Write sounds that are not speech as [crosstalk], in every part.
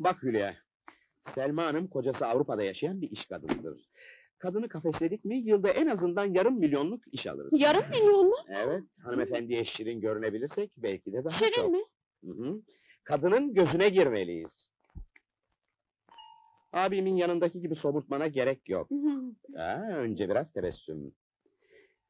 Bak Hülya, Selma Hanım kocası Avrupa'da yaşayan bir iş kadınıdır. Kadını kafesledik mi yılda en azından yarım milyonluk iş alırız. Yarım milyon mu? Evet, hanımefendiye şirin görünebilirsek belki de daha Şirin çok. mi? Hı hı. Kadının gözüne girmeliyiz. Abimin yanındaki gibi somurtmana gerek yok. Hı hı. Ha, önce biraz tebessüm.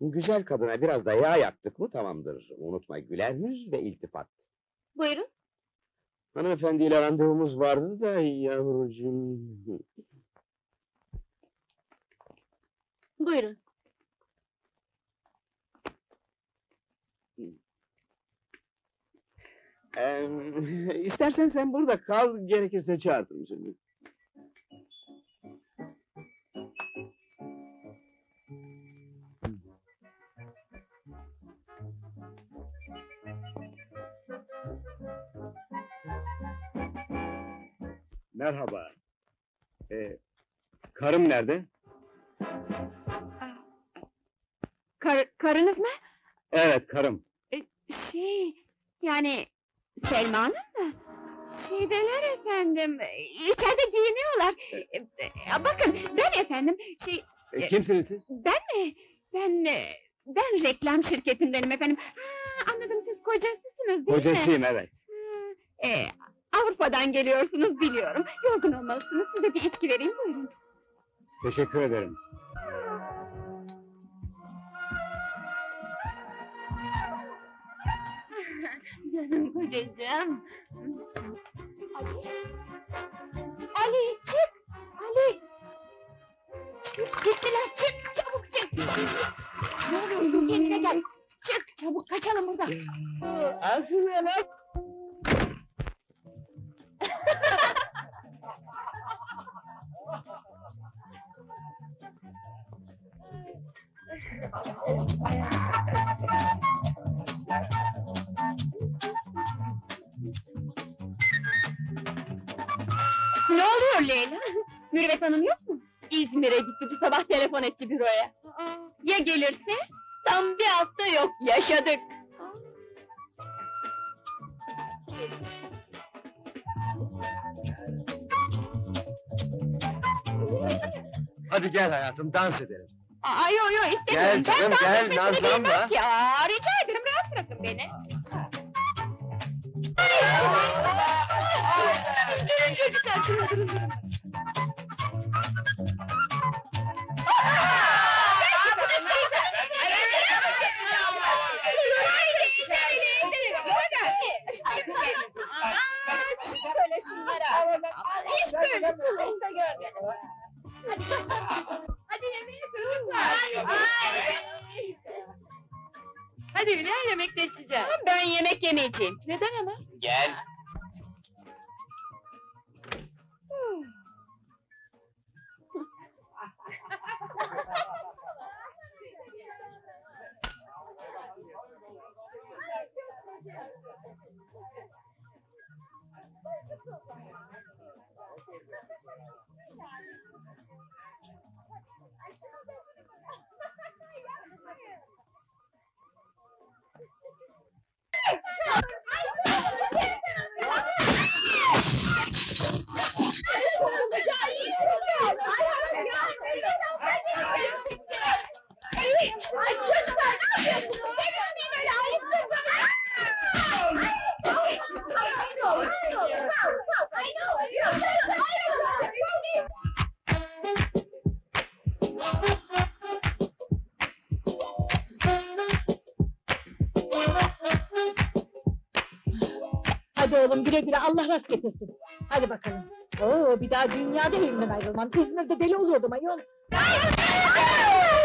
Güzel kadına biraz da yağ yaktık mı tamamdır. Unutma güler yüz ve iltifat. Buyurun. Hanımefendiyle randevumuz vardı da yavrucuğum. Buyurun. Ee, istersen sen burada kal, gerekirse çağırtırım seni. Merhaba. Ee, karım nerede? Kar, karınız mı? Evet, karım. Şey, yani Selma Hanım mı? Şeydeler efendim, içeride giyiniyorlar. E, e, Bakın, ben efendim, şey, Ee, kimsiniz siz? ben mi? Ben, e, ben reklam şirketindenim efendim. Ha, anladım, siz kocasısınız değil mi? Kocasıyım, evet. Ha, e, Avrupa'dan geliyorsunuz biliyorum. Yorgun olmalısınız, size bir içki vereyim, buyurun. Teşekkür ederim. [laughs] Canım kocacığım. Ali. Ali çık. Ali. Çık gittiler çık çabuk çık. Ne oluyorsun kendine gel. Çık çabuk kaçalım buradan. Ne oluyor Leyla? Mürvet Hanım yok mu? İzmir'e gitti bu sabah telefon etti büroya. Ya gelirse? Tam bir hafta yok yaşadık. Hadi gel hayatım, dans edelim. Aa yo yo istemiyorum. Gel Ben canım, dans gel, nazlanma. Aa, rica ederim rahat bırakın beni. durun çocuklar durun durun durun. Hiç böyle kılığında görmedim. Hadi yemeğe çocuklar. Hadi Hülya yemekte içeceğiz. Ben yemek yemeyeceğim. Neden ama? Gel. Ay çocuklar ne yapıyorsunuz? Gelişmeyin öyle. Ay. Ay ne olur. Hadi oğlum güle güle Allah rast getirsin. Hadi bakalım. Oo bir daha dünyada elimden ayrılmam. İzmir'de deli oluyordum ayol. Hayırdır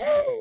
Aa,